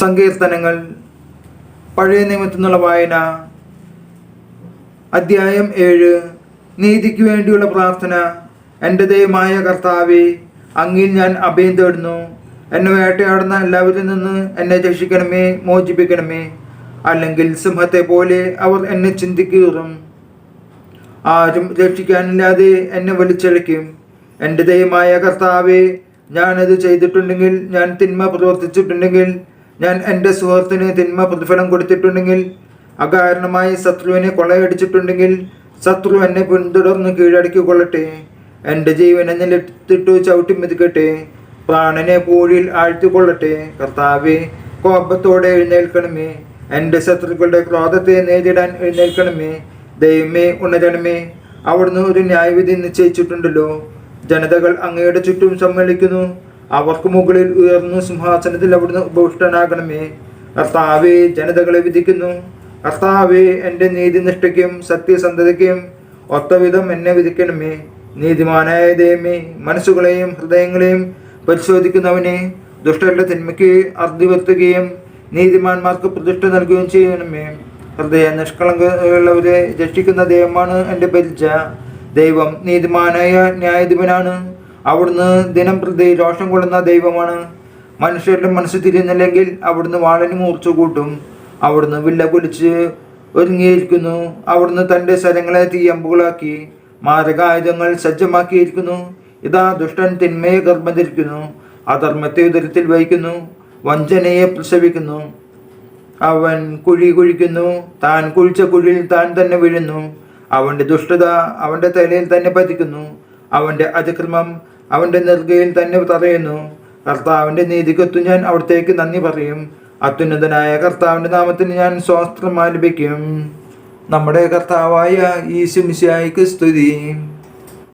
സങ്കീർത്തനങ്ങൾ പഴയ നിയമത്തിൽ നിന്നുള്ള വായന അദ്ധ്യായം ഏഴ് നീതിക്ക് വേണ്ടിയുള്ള പ്രാർത്ഥന എന്റെ ദയമായ കർത്താവെ അങ്ങിൽ ഞാൻ അഭയം തേടുന്നു. എന്നെ വേട്ടയാടുന്ന എല്ലാവരിൽ നിന്ന് എന്നെ രക്ഷിക്കണമേ മോചിപ്പിക്കണമേ. അല്ലെങ്കിൽ സിംഹത്തെ പോലെ അവർ എന്നെ ചിന്തിക്കീറും. ആരും രക്ഷിക്കാനില്ലാതെ എന്നെ വലിച്ചഴയ്ക്കും എന്റെ ദയമായ കർത്താവെ ഞാനത് ചെയ്തിട്ടുണ്ടെങ്കിൽ ഞാൻ തിന്മ പ്രവർത്തിച്ചിട്ടുണ്ടെങ്കിൽ ഞാൻ എന്റെ സുഹൃത്തിന് തിന്മ പ്രതിഫലം കൊടുത്തിട്ടുണ്ടെങ്കിൽ അകാരണമായി ശത്രുവിനെ കൊള്ളയടിച്ചിട്ടുണ്ടെങ്കിൽ ശത്രു എന്നെ പിന്തുടർന്ന് കീഴടക്കി കൊള്ളട്ടെ എന്റെ ജീവനെ നിലത്തിട്ടു ചവിട്ടി മെതിക്കട്ടെ. പ്രാണനെ പൂഴിയിൽ ആഴ്ത്തിക്കൊള്ളട്ടെ. കർത്താവെ കോപത്തോടെ എഴുന്നേൽക്കണമേ. എന്റെ ശത്രുക്കളുടെ ക്രോധത്തെ നേരിടാൻ എഴുന്നേൽക്കണമേ. ദൈവമേ ഉണരണമേ അവിടുന്ന് ഒരു ന്യായവിധി നിശ്ചയിച്ചിട്ടുണ്ടല്ലോ. ജനതകൾ അങ്ങയുടെ ചുറ്റും സമ്മേളിക്കുന്നു. അവർക്ക് മുകളിൽ ഉയർന്നു സിംഹാസനത്തിൽ അവിടുന്ന് ഉപവിഷ്ടനാകണമേ കർത്താവെ ജനതകളെ വിധിക്കുന്നു. കർത്താവെ എന്റെ നീതിനിഷ്ഠയ്ക്കും സത്യസന്ധതയ്ക്കും ഒത്തവിധം എന്നെ വിധിക്കണമേ. നീതിമാനായ ദൈവമേ മനസ്സുകളെയും ഹൃദയങ്ങളെയും പരിശോധിക്കുന്നവനെ ദുഷ്ടരുടെ തിന്മയ്ക്ക് അർദ്ധി വരുത്തുകയും നീതിമാന്മാർക്ക് പ്രതിഷ്ഠ നൽകുകയും ചെയ്യണമേ. ഹൃദയ നിഷ്കളങ്കയുള്ളവരെ രക്ഷിക്കുന്ന ദൈവമാണ് എന്റെ പരിച ദൈവം. നീതിമാനായ ന്യായാധിപനാണ്. അവിടുന്ന് ദിനം പ്രതി രോഷം കൊള്ളുന്ന ദൈവമാണ്. മനുഷ്യരുടെ മനസ്സ് തിരിയുന്നില്ലെങ്കിൽ അവിടുന്ന് വാളന് മൂർച്ച കൂട്ടും. അവിടുന്ന് വില്ല കുലിച്ച് ഒരുങ്ങിയിരിക്കുന്നു. അവിടുന്ന് തന്റെ സ്ഥലങ്ങളെ തീയമ്പുകളാക്കി മാരകായുധങ്ങൾ സജ്ജമാക്കിയിരിക്കുന്നു. ഇതാ ദുഷ്ടൻ തിന്മയെ ഗർഭം ധരിക്കുന്നു അധർമ്മത്തെ ഉദരത്തിൽ വഹിക്കുന്നു. വഞ്ചനയെ പ്രസവിക്കുന്നു. അവൻ കുഴി കുഴിക്കുന്നു. താൻ കുഴിച്ച കുഴിയിൽ താൻ തന്നെ വീഴുന്നു. അവന്റെ ദുഷ്ടത അവന്റെ തലയിൽ തന്നെ പതിക്കുന്നു. അവന്റെ അതിക്രമം അവന്റെ നെറുകയിൽ തന്നെ തറയുന്നു കർത്താവിന്റെ നീതിക്കൊത്തു ഞാൻ അവിടത്തേക്ക് നന്ദി പറയും. അത്യുന്നതനായ കർത്താവിന്റെ നാമത്തിന് ഞാൻ സ്വാസ്ത്രം ആലപിക്കും. നമ്മുടെ കർത്താവായ ഈശുമിശായിക്ക് സ്തുതി.